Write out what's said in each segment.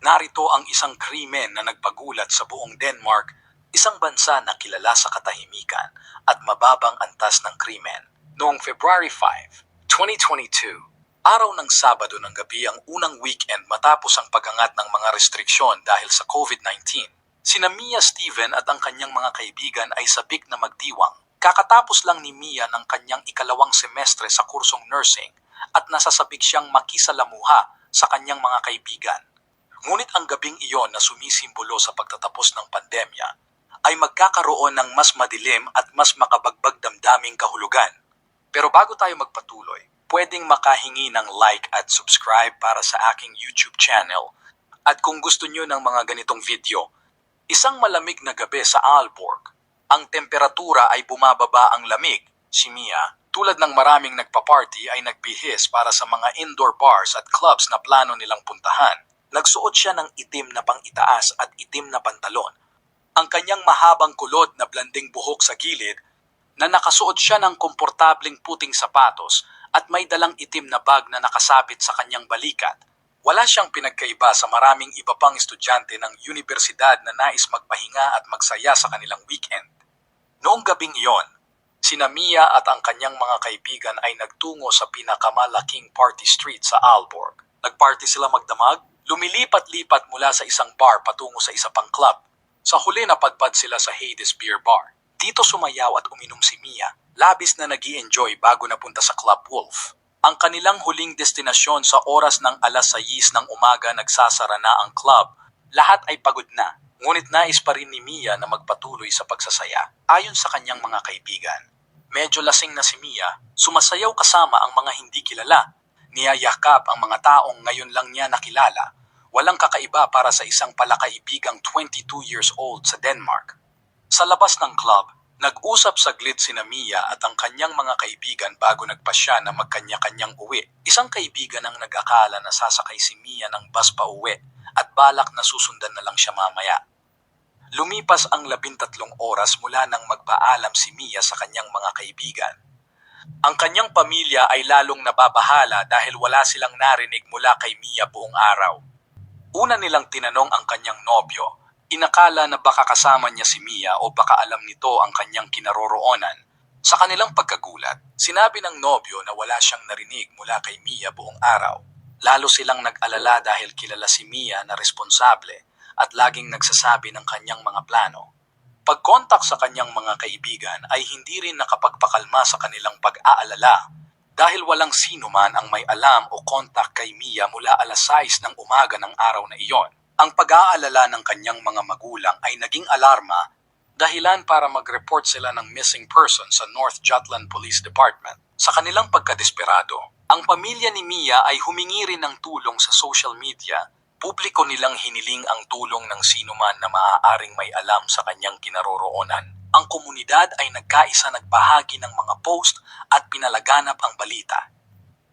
Narito ang isang krimen na nagpagulat sa buong Denmark, isang bansa na kilala sa katahimikan at mababang antas ng krimen. Noong February 5, 2022, araw ng Sabado ng gabi ang unang weekend matapos ang pagangat ng mga restriksyon dahil sa COVID-19. Sina Mia Steven at ang kanyang mga kaibigan ay sabik na magdiwang. Kakatapos lang ni Mia ng kanyang ikalawang semestre sa kursong nursing at nasasabik siyang makisalamuha sa kanyang mga kaibigan. Ngunit ang gabing iyon na sumisimbolo sa pagtatapos ng pandemya ay magkakaroon ng mas madilim at mas makabagbag damdaming kahulugan. Pero bago tayo magpatuloy, pwedeng makahingi ng like at subscribe para sa aking YouTube channel. At kung gusto nyo ng mga ganitong video, isang malamig na gabi sa Aalborg, ang temperatura ay bumababa ang lamig. Si Mia, tulad ng maraming nagpa-party ay nagbihis para sa mga indoor bars at clubs na plano nilang puntahan. Nagsuot siya ng itim na pang-itaas at itim na pantalon. Ang kanyang mahabang kulot na blanding buhok sa gilid na nakasuot siya ng komportableng puting sapatos at may dalang itim na bag na nakasabit sa kanyang balikat. Wala siyang pinagkaiba sa maraming iba pang estudyante ng universidad na nais magpahinga at magsaya sa kanilang weekend. Noong gabing iyon, sina Mia at ang kanyang mga kaibigan ay nagtungo sa pinakamalaking party street sa Aalborg. Nagparty sila magdamag, lumilipat-lipat mula sa isang bar patungo sa isa pang club. Sa huli napadpad sila sa Hades Beer Bar. Dito sumayaw at uminom si Mia, labis na nag enjoy bago napunta sa Club Wolf. Ang kanilang huling destinasyon sa oras ng alas 6 ng umaga nagsasara na ang club. Lahat ay pagod na, ngunit nais pa rin ni Mia na magpatuloy sa pagsasaya. Ayon sa kanyang mga kaibigan, medyo lasing na si Mia, sumasayaw kasama ang mga hindi kilala. Niyayakap ang mga taong ngayon lang niya nakilala. Walang kakaiba para sa isang palakaibigang 22 years old sa Denmark. Sa labas ng club, nag-usap saglit si Mia at ang kanyang mga kaibigan bago nagpasya na magkanya-kanyang uwi. Isang kaibigan ang nag-akala na sasakay si Mia ng bus pa uwi at balak na susundan na lang siya mamaya. Lumipas ang labintatlong oras mula nang magpaalam si Mia sa kanyang mga kaibigan. Ang kanyang pamilya ay lalong nababahala dahil wala silang narinig mula kay Mia buong araw. Una nilang tinanong ang kanyang nobyo. Inakala na baka kasama niya si Mia o baka alam nito ang kanyang kinaroroonan. Sa kanilang pagkagulat, sinabi ng nobyo na wala siyang narinig mula kay Mia buong araw. Lalo silang nag-alala dahil kilala si Mia na responsable at laging nagsasabi ng kanyang mga plano. Pagkontak sa kanyang mga kaibigan ay hindi rin nakapagpakalma sa kanilang pag-aalala dahil walang sino man ang may alam o kontak kay Mia mula alas 6 ng umaga ng araw na iyon. Ang pag-aalala ng kanyang mga magulang ay naging alarma dahilan para mag-report sila ng missing person sa North Jutland Police Department. Sa kanilang pagkadesperado, ang pamilya ni Mia ay humingi rin ng tulong sa social media. Publiko nilang hiniling ang tulong ng sino man na maaaring may alam sa kanyang kinaroroonan. Ang komunidad ay nagkaisa nagbahagi ng mga post at pinalaganap ang balita.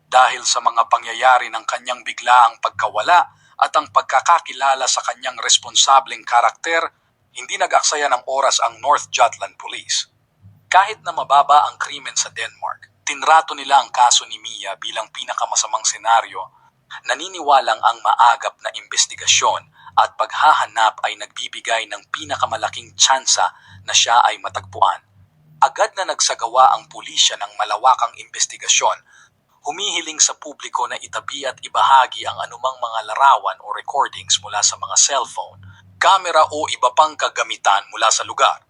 Dahil sa mga pangyayari ng kanyang biglaang pagkawala at ang pagkakakilala sa kanyang responsableng karakter, hindi nag-aksaya ng oras ang North Jutland Police. Kahit na mababa ang krimen sa Denmark, tinrato nila ang kaso ni Mia bilang pinakamasamang senaryo. Naniniwalang ang maagap na investigasyon at paghahanap ay nagbibigay ng pinakamalaking tsansa na siya ay matagpuan. Agad na nagsagawa ang pulisya ng malawakang investigasyon, humihiling sa publiko na itabi at ibahagi ang anumang mga larawan o recordings mula sa mga cellphone, kamera o iba pang kagamitan mula sa lugar.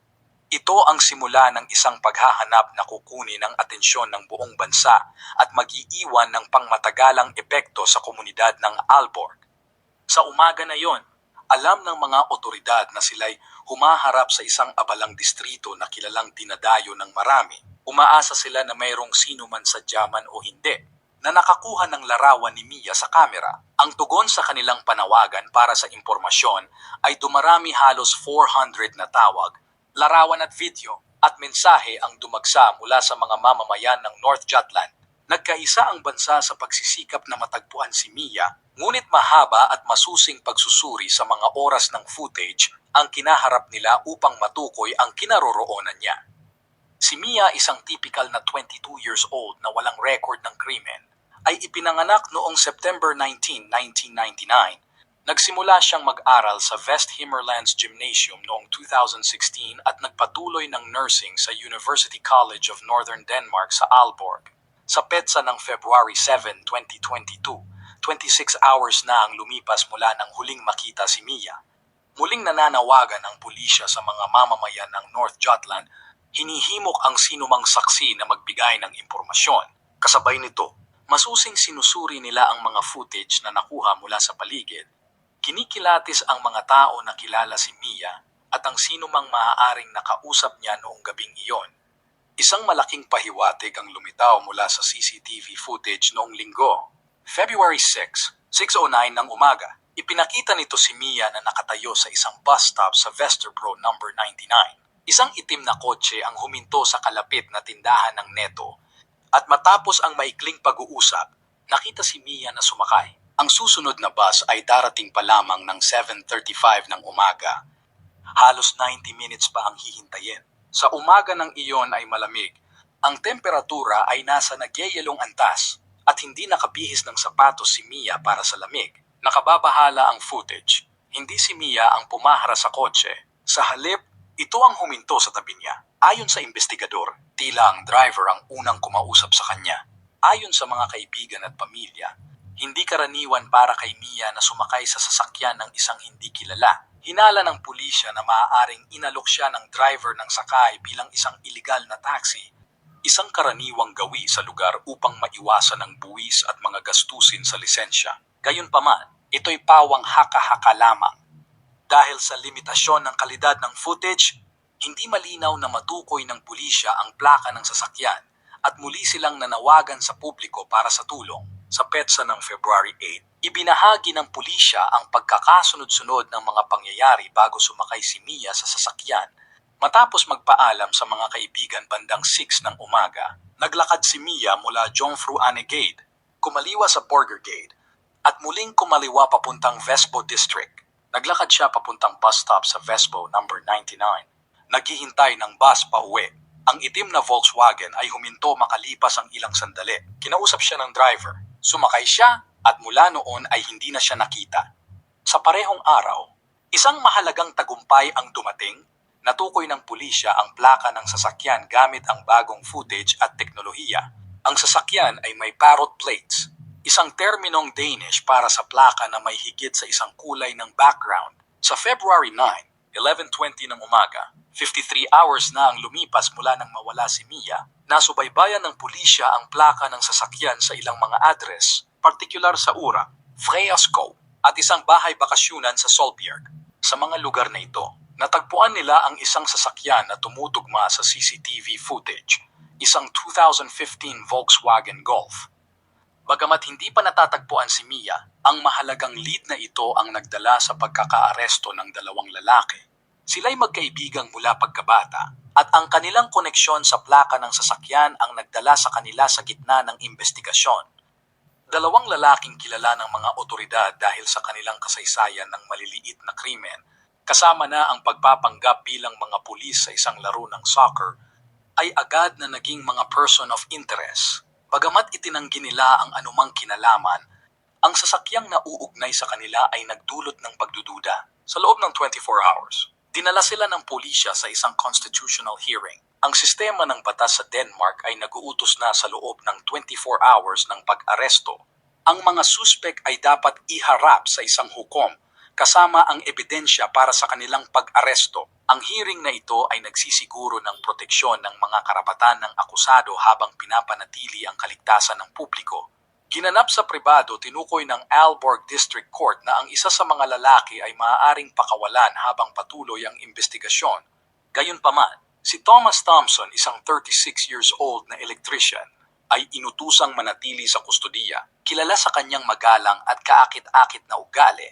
Ito ang simula ng isang paghahanap na kukunin ang atensyon ng buong bansa at magiiwan ng pangmatagalang epekto sa komunidad ng Aalborg. Sa umaga na yon, alam ng mga otoridad na sila'y humaharap sa isang abalang distrito na kilalang dinadayo ng marami. Umaasa sila na mayroong sino man sa Jaman o hindi na nakakuha ng larawan ni Mia sa kamera. Ang tugon sa kanilang panawagan para sa impormasyon ay dumarami halos 400 na tawag, larawan at video at mensahe ang dumagsa mula sa mga mamamayan ng North Jutland. Nagkaisa ang bansa sa pagsisikap na matagpuan si Mia, ngunit mahaba at masusing pagsusuri sa mga oras ng footage ang kinaharap nila upang matukoy ang kinaroroonan niya. Si Mia, isang typical na 22 years old na walang record ng krimen, ay ipinanganak noong September 19, 1999 Nagsimula siyang mag-aral sa West Himmerlands Gymnasium noong 2016 at nagpatuloy ng nursing sa University College of Northern Denmark sa Aalborg. Sa petsa ng February 7, 2022, 26 hours na ang lumipas mula nang huling makita si Mia. Muling nananawagan ang pulisya sa mga mamamayan ng North Jutland, hinihimok ang sinumang saksi na magbigay ng impormasyon. Kasabay nito, masusing sinusuri nila ang mga footage na nakuha mula sa paligid. Kinikilatis ang mga tao na kilala si Mia at ang sinumang maaaring nakausap niya noong gabing iyon. Isang malaking pahiwatig ang lumitaw mula sa CCTV footage noong linggo. February 6, 6.09 ng umaga, ipinakita nito si Mia na nakatayo sa isang bus stop sa Vesterbro number 99. Isang itim na kotse ang huminto sa kalapit na tindahan ng Neto at matapos ang maikling pag-uusap, nakita si Mia na sumakay. Ang susunod na bus ay darating pa lamang ng 7.35 ng umaga. Halos 90 minutes pa ang hihintayin. Sa umaga ng iyon ay malamig. Ang temperatura ay nasa nagyayelong antas at hindi nakabihis ng sapatos si Mia para sa lamig. Nakababahala ang footage. Hindi si Mia ang pumahara sa kotse. Sa halip, ito ang huminto sa tabi niya. Ayon sa investigador, tila ang driver ang unang kumausap sa kanya. Ayon sa mga kaibigan at pamilya, hindi karaniwan para kay Mia na sumakay sa sasakyan ng isang hindi kilala. Hinala ng pulisya na maaaring inalok siya ng driver ng sakay bilang isang iligal na taxi. Isang karaniwang gawi sa lugar upang maiwasan ang buwis at mga gastusin sa lisensya. Gayunpaman, ito'y pawang haka-haka lamang. Dahil sa limitasyon ng kalidad ng footage, hindi malinaw na matukoy ng pulisya ang plaka ng sasakyan at muli silang nanawagan sa publiko para sa tulong. Sa petsa ng February 8, ibinahagi ng pulisya ang pagkakasunod-sunod ng mga pangyayari bago sumakay si Mia sa sasakyan. Matapos magpaalam sa mga kaibigan bandang 6 ng umaga, naglakad si Mia mula Jomfru Gate, kumaliwa sa Borger Gate, at muling kumaliwa papuntang Vespo District. Naglakad siya papuntang bus stop sa Vespo number 99. Naghihintay ng bus pa uwi. Ang itim na Volkswagen ay huminto makalipas ang ilang sandali. Kinausap siya ng driver. Sumakay siya at mula noon ay hindi na siya nakita. Sa parehong araw, isang mahalagang tagumpay ang dumating. Natukoy ng pulisya ang plaka ng sasakyan gamit ang bagong footage at teknolohiya. Ang sasakyan ay may parrot plates, isang terminong Danish para sa plaka na may higit sa isang kulay ng background. Sa February 9, 11.20 ng umaga, 53 hours na ang lumipas mula nang mawala si Mia, nasubaybayan ng pulisya ang plaka ng sasakyan sa ilang mga address, partikular sa Ura, Freyasco, at isang bahay bakasyunan sa Solbjerg. Sa mga lugar na ito, natagpuan nila ang isang sasakyan na tumutugma sa CCTV footage, isang 2015 Volkswagen Golf. Bagamat hindi pa natatagpuan si Mia, ang mahalagang lead na ito ang nagdala sa pagkakaaresto ng dalawang lalaki. Sila'y magkaibigang mula pagkabata at ang kanilang koneksyon sa plaka ng sasakyan ang nagdala sa kanila sa gitna ng investigasyon. Dalawang lalaking kilala ng mga otoridad dahil sa kanilang kasaysayan ng maliliit na krimen, kasama na ang pagpapanggap bilang mga pulis sa isang laro ng soccer, ay agad na naging mga person of interest. Bagamat itinanggi nila ang anumang kinalaman, ang sasakyang nauugnay sa kanila ay nagdulot ng pagdududa. Sa loob ng 24 hours, dinala sila ng pulisya sa isang constitutional hearing. Ang sistema ng batas sa Denmark ay naguutos na sa loob ng 24 hours ng pag-aresto. Ang mga suspek ay dapat iharap sa isang hukom kasama ang ebidensya para sa kanilang pag-aresto. Ang hearing na ito ay nagsisiguro ng proteksyon ng mga karapatan ng akusado habang pinapanatili ang kaligtasan ng publiko. Ginanap sa pribado tinukoy ng Aalborg District Court na ang isa sa mga lalaki ay maaaring pakawalan habang patuloy ang investigasyon. Gayunpaman, si Thomas Thompson, isang 36 years old na electrician, ay inutusang manatili sa kustodiya. Kilala sa kanyang magalang at kaakit-akit na ugali,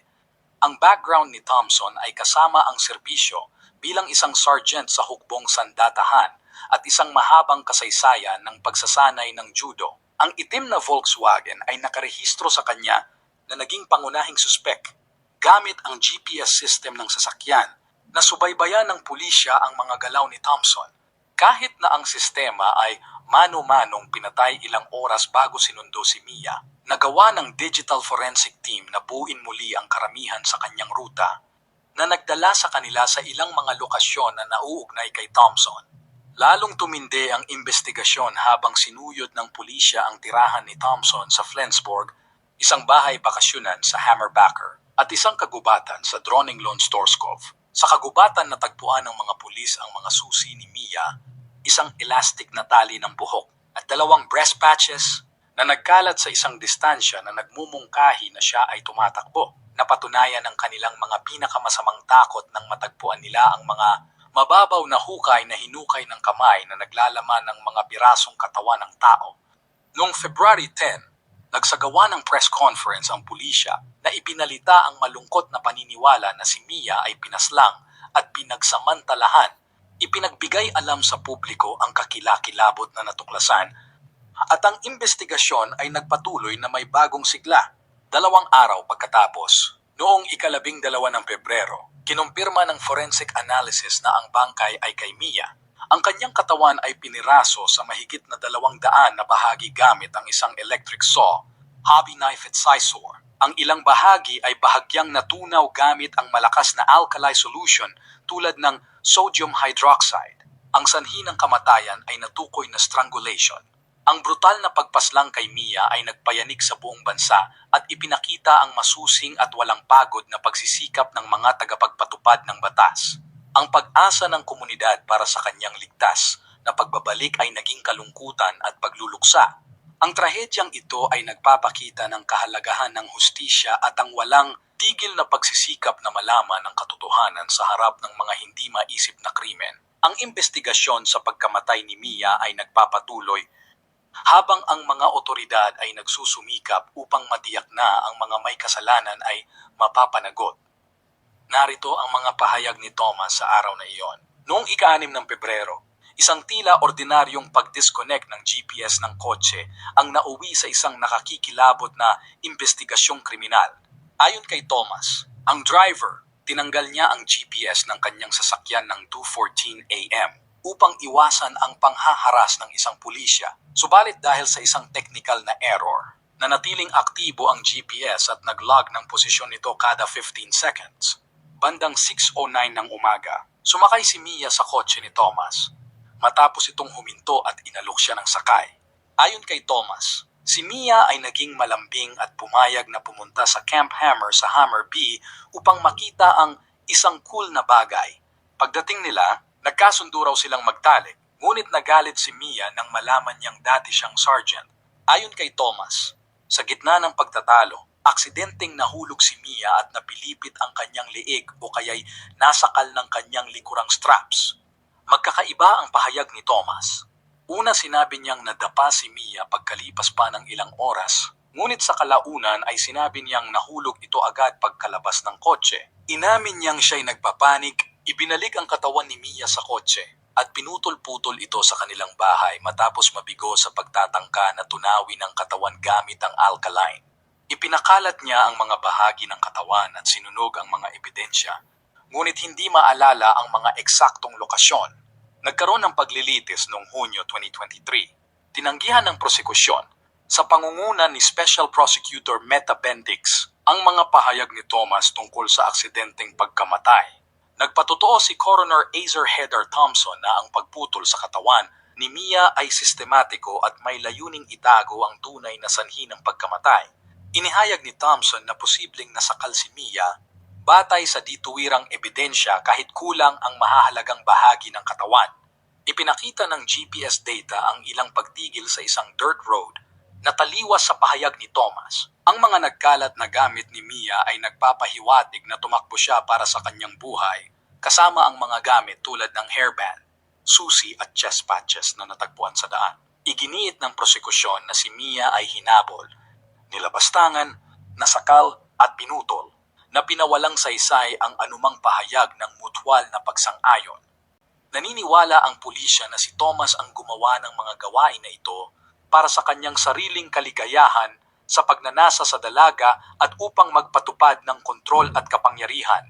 ang background ni Thompson ay kasama ang serbisyo bilang isang sergeant sa hukbong sandatahan at isang mahabang kasaysayan ng pagsasanay ng judo. Ang itim na Volkswagen ay nakarehistro sa kanya na naging pangunahing suspek gamit ang GPS system ng sasakyan na subaybayan ng pulisya ang mga galaw ni Thompson. Kahit na ang sistema ay mano-manong pinatay ilang oras bago sinundo si Mia, Nagawa ng digital forensic team na buuin muli ang karamihan sa kanyang ruta na nagdala sa kanila sa ilang mga lokasyon na nauugnay kay Thompson. Lalong tumindi ang investigasyon habang sinuyod ng pulisya ang tirahan ni Thompson sa Flensburg, isang bahay bakasyonan sa Hammerbacker, at isang kagubatan sa Droning Lone Storskov. Sa kagubatan natagpuan ng mga pulis ang mga susi ni Mia, isang elastic na tali ng buhok at dalawang breast patches na nagkalat sa isang distansya na nagmumungkahi na siya ay tumatakbo. Napatunayan ng kanilang mga pinakamasamang takot nang matagpuan nila ang mga mababaw na hukay na hinukay ng kamay na naglalaman ng mga pirasong katawan ng tao. Noong February 10, nagsagawa ng press conference ang pulisya na ipinalita ang malungkot na paniniwala na si Mia ay pinaslang at pinagsamantalahan. Ipinagbigay alam sa publiko ang kakilakilabot na natuklasan at ang investigasyon ay nagpatuloy na may bagong sigla. Dalawang araw pagkatapos, noong ikalabing dalawa ng Pebrero, kinumpirma ng forensic analysis na ang bangkay ay kay Mia. Ang kanyang katawan ay piniraso sa mahigit na dalawang daan na bahagi gamit ang isang electric saw, hobby knife at scissor. Ang ilang bahagi ay bahagyang natunaw gamit ang malakas na alkali solution tulad ng sodium hydroxide. Ang sanhi ng kamatayan ay natukoy na strangulation. Ang brutal na pagpaslang kay Mia ay nagpayanig sa buong bansa at ipinakita ang masusing at walang pagod na pagsisikap ng mga tagapagpatupad ng batas. Ang pag-asa ng komunidad para sa kanyang ligtas na pagbabalik ay naging kalungkutan at pagluluksa. Ang trahedyang ito ay nagpapakita ng kahalagahan ng hustisya at ang walang tigil na pagsisikap na malaman ang katotohanan sa harap ng mga hindi maisip na krimen. Ang investigasyon sa pagkamatay ni Mia ay nagpapatuloy habang ang mga otoridad ay nagsusumikap upang matiyak na ang mga may kasalanan ay mapapanagot. Narito ang mga pahayag ni Thomas sa araw na iyon. Noong ika-6 ng Pebrero, isang tila ordinaryong pag-disconnect ng GPS ng kotse ang nauwi sa isang nakakikilabot na investigasyong kriminal. Ayon kay Thomas, ang driver, tinanggal niya ang GPS ng kanyang sasakyan ng 2.14 AM upang iwasan ang panghaharas ng isang pulisya. Subalit dahil sa isang technical na error, nanatiling aktibo ang GPS at nag-log ng posisyon nito kada 15 seconds. Bandang 6.09 ng umaga, sumakay si Mia sa kotse ni Thomas. Matapos itong huminto at inalok siya ng sakay. Ayon kay Thomas, si Mia ay naging malambing at pumayag na pumunta sa Camp Hammer sa Hammer B upang makita ang isang cool na bagay. Pagdating nila, nagkasundo raw silang magtalik, ngunit nagalit si Mia nang malaman niyang dati siyang sergeant. Ayon kay Thomas, sa gitna ng pagtatalo, aksidenteng nahulog si Mia at napilipit ang kanyang liig o kaya'y nasakal ng kanyang likurang straps. Magkakaiba ang pahayag ni Thomas. Una sinabi niyang nadapa si Mia pagkalipas pa ng ilang oras, ngunit sa kalaunan ay sinabi niyang nahulog ito agad pagkalabas ng kotse. Inamin niyang siya'y nagpapanik, ibinalik ang katawan ni Mia sa kotse at pinutol-putol ito sa kanilang bahay matapos mabigo sa pagtatangka na tunawin ang katawan gamit ang alkaline. Ipinakalat niya ang mga bahagi ng katawan at sinunog ang mga ebidensya, ngunit hindi maalala ang mga eksaktong lokasyon. Nagkaroon ng paglilitis noong Hunyo 2023. Tinanggihan ng prosekusyon sa pangunguna ni Special Prosecutor Meta Bendix ang mga pahayag ni Thomas tungkol sa aksidenteng pagkamatay. Nagpatotoo si Coroner Azer Heather Thompson na ang pagputol sa katawan ni Mia ay sistematiko at may layuning itago ang tunay na sanhi ng pagkamatay. Inihayag ni Thompson na posibleng nasakal si Mia batay sa dituwirang ebidensya kahit kulang ang mahahalagang bahagi ng katawan. Ipinakita ng GPS data ang ilang pagtigil sa isang dirt road na taliwas sa pahayag ni Thomas. Ang mga nagkalat na gamit ni Mia ay nagpapahiwatig na tumakbo siya para sa kanyang buhay, kasama ang mga gamit tulad ng hairband, susi at chest patches na natagpuan sa daan. Iginiit ng prosekusyon na si Mia ay hinabol, nilabastangan, nasakal at pinutol na pinawalang saysay ang anumang pahayag ng mutual na pagsang-ayon. Naniniwala ang pulisya na si Thomas ang gumawa ng mga gawain na ito para sa kanyang sariling kaligayahan sa pagnanasa sa dalaga at upang magpatupad ng kontrol at kapangyarihan.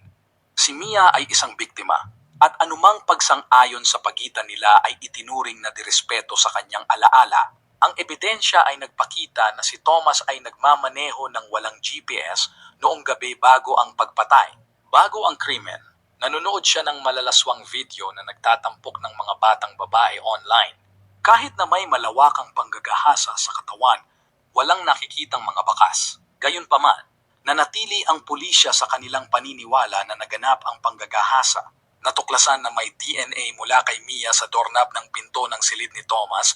Si Mia ay isang biktima at anumang pagsang-ayon sa pagitan nila ay itinuring na direspeto sa kanyang alaala. Ang ebidensya ay nagpakita na si Thomas ay nagmamaneho ng walang GPS noong gabi bago ang pagpatay. Bago ang krimen, nanonood siya ng malalaswang video na nagtatampok ng mga batang babae online. Kahit na may malawakang panggagahasa sa katawan, walang nakikitang mga bakas. Gayunpaman, nanatili ang pulisya sa kanilang paniniwala na naganap ang panggagahasa. Natuklasan na may DNA mula kay Mia sa doorknob ng pinto ng silid ni Thomas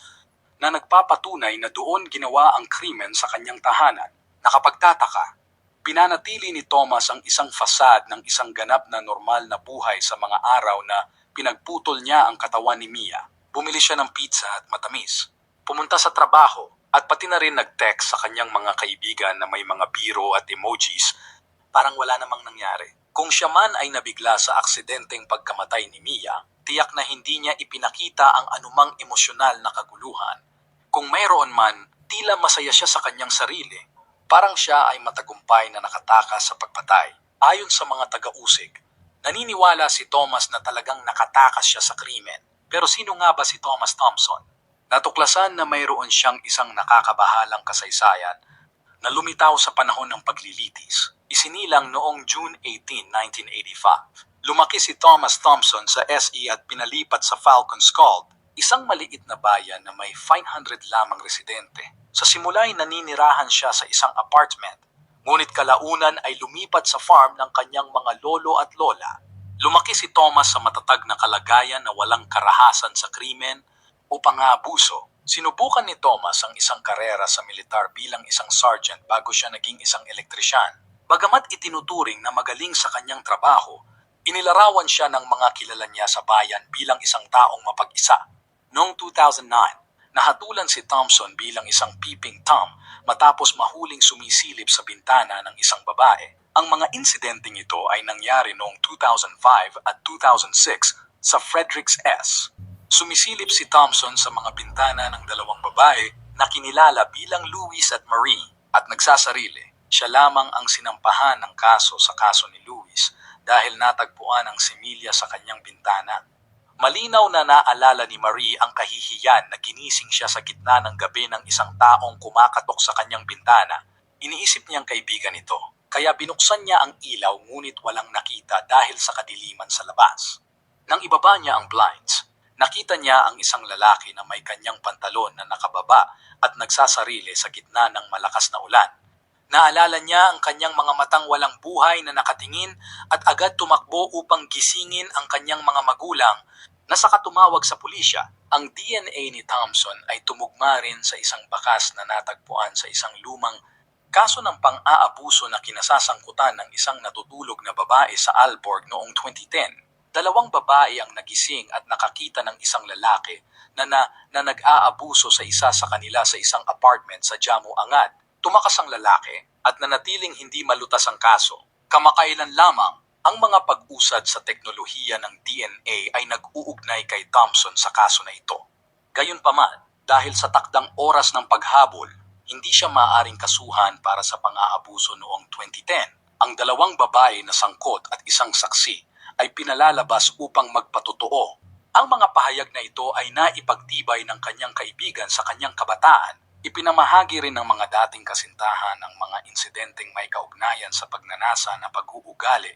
na nagpapatunay na doon ginawa ang krimen sa kanyang tahanan. Nakapagtataka, pinanatili ni Thomas ang isang fasad ng isang ganap na normal na buhay sa mga araw na pinagputol niya ang katawan ni Mia. Bumili siya ng pizza at matamis. Pumunta sa trabaho at pati na rin nag-text sa kanyang mga kaibigan na may mga biro at emojis. Parang wala namang nangyari. Kung siya man ay nabigla sa aksidenteng pagkamatay ni Mia, tiyak na hindi niya ipinakita ang anumang emosyonal na kaguluhan. Kung mayroon man, tila masaya siya sa kanyang sarili. Parang siya ay matagumpay na nakatakas sa pagpatay. Ayon sa mga taga-usig, naniniwala si Thomas na talagang nakatakas siya sa krimen. Pero sino nga ba si Thomas Thompson? Natuklasan na mayroon siyang isang nakakabahalang kasaysayan na lumitaw sa panahon ng paglilitis. Isinilang noong June 18, 1985. Lumaki si Thomas Thompson sa SE at pinalipat sa Falcons Called, isang maliit na bayan na may 500 lamang residente. Sa simula ay naninirahan siya sa isang apartment, ngunit kalaunan ay lumipat sa farm ng kanyang mga lolo at lola. Lumaki si Thomas sa matatag na kalagayan na walang karahasan sa krimen o pang-aabuso. Sinubukan ni Thomas ang isang karera sa militar bilang isang sergeant bago siya naging isang elektrisyan. Bagamat itinuturing na magaling sa kanyang trabaho, inilarawan siya ng mga kilala niya sa bayan bilang isang taong mapag-isa. Noong 2009, nahatulan si Thompson bilang isang peeping Tom matapos mahuling sumisilip sa bintana ng isang babae. Ang mga insidenteng ito ay nangyari noong 2005 at 2006 sa Fredericks S. Sumisilip si Thompson sa mga bintana ng dalawang babae na kinilala bilang Louis at Marie at nagsasarili. Siya lamang ang sinampahan ng kaso sa kaso ni Louis dahil natagpuan ang similya sa kanyang bintana. Malinaw na naalala ni Marie ang kahihiyan na ginising siya sa gitna ng gabi ng isang taong kumakatok sa kanyang bintana. Iniisip niyang kaibigan ito, kaya binuksan niya ang ilaw ngunit walang nakita dahil sa kadiliman sa labas. Nang ibaba niya ang blinds, nakita niya ang isang lalaki na may kanyang pantalon na nakababa at nagsasarili sa gitna ng malakas na ulan. Naalala niya ang kanyang mga matang walang buhay na nakatingin at agad tumakbo upang gisingin ang kanyang mga magulang na saka tumawag sa pulisya. Ang DNA ni Thompson ay tumugma rin sa isang bakas na natagpuan sa isang lumang kaso ng pang-aabuso na kinasasangkutan ng isang natutulog na babae sa Alborg noong 2010. Dalawang babae ang nagising at nakakita ng isang lalaki na, na, na nag-aabuso sa isa sa kanila sa isang apartment sa Jamu Angad. Tumakas ang lalaki at nanatiling hindi malutas ang kaso. Kamakailan lamang, ang mga pag-usad sa teknolohiya ng DNA ay nag-uugnay kay Thompson sa kaso na ito. Gayunpaman, dahil sa takdang oras ng paghabol, hindi siya maaring kasuhan para sa pang-aabuso noong 2010. Ang dalawang babae na sangkot at isang saksi ay pinalalabas upang magpatotoo. Ang mga pahayag na ito ay naipagtibay ng kanyang kaibigan sa kanyang kabataan Ipinamahagi rin ng mga dating kasintahan ang mga insidenteng may kaugnayan sa pagnanasa na pag-uugali,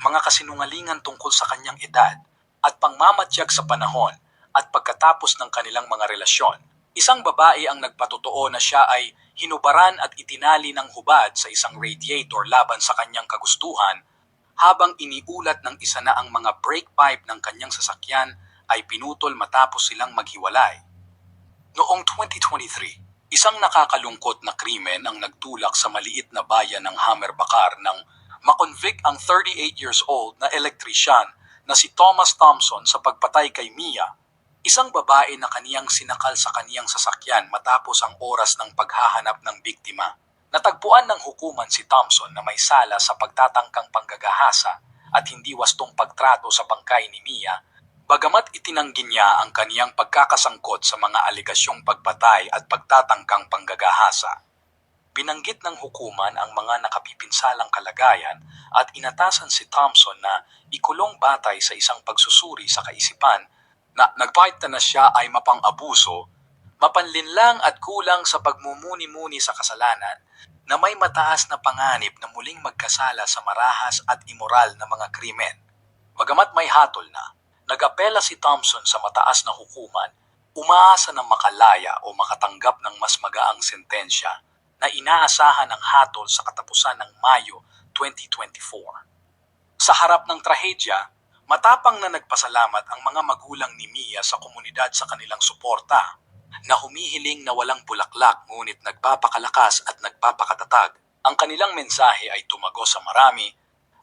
mga kasinungalingan tungkol sa kanyang edad, at pangmamatyag sa panahon at pagkatapos ng kanilang mga relasyon. Isang babae ang nagpatotoo na siya ay hinubaran at itinali ng hubad sa isang radiator laban sa kanyang kagustuhan habang iniulat ng isa na ang mga brake pipe ng kanyang sasakyan ay pinutol matapos silang maghiwalay. Noong 2023, isang nakakalungkot na krimen ang nagtulak sa maliit na bayan ng Hammerbakar nang makonvict ang 38 years old na elektrisyan na si Thomas Thompson sa pagpatay kay Mia, isang babae na kaniyang sinakal sa kaniyang sasakyan matapos ang oras ng paghahanap ng biktima. Natagpuan ng hukuman si Thompson na may sala sa pagtatangkang panggagahasa at hindi wastong pagtrato sa bangkay ni Mia Bagamat itinanggi niya ang kaniyang pagkakasangkot sa mga aligasyong pagpatay at pagtatangkang panggagahasa, binanggit ng hukuman ang mga nakapipinsalang kalagayan at inatasan si Thompson na ikulong batay sa isang pagsusuri sa kaisipan na nagpahit na siya ay mapang-abuso Mapanlinlang at kulang sa pagmumuni-muni sa kasalanan na may mataas na panganib na muling magkasala sa marahas at imoral na mga krimen. Bagamat may hatol na, nag-apela si Thompson sa mataas na hukuman, umaasa na makalaya o makatanggap ng mas magaang sentensya na inaasahan ng hatol sa katapusan ng Mayo 2024. Sa harap ng trahedya, matapang na nagpasalamat ang mga magulang ni Mia sa komunidad sa kanilang suporta, na humihiling na walang bulaklak ngunit nagpapakalakas at nagpapakatatag. Ang kanilang mensahe ay tumago sa marami,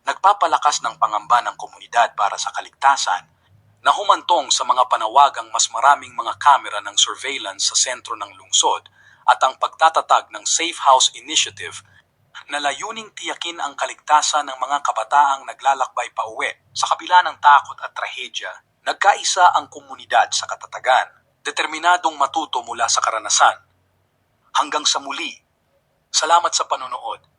nagpapalakas ng pangamba ng komunidad para sa kaligtasan, na humantong sa mga panawagang mas maraming mga kamera ng surveillance sa sentro ng lungsod at ang pagtatatag ng Safe House Initiative na layuning tiyakin ang kaligtasan ng mga kabataang naglalakbay pa uwi. Sa kabila ng takot at trahedya, nagkaisa ang komunidad sa katatagan, determinadong matuto mula sa karanasan. Hanggang sa muli, salamat sa panonood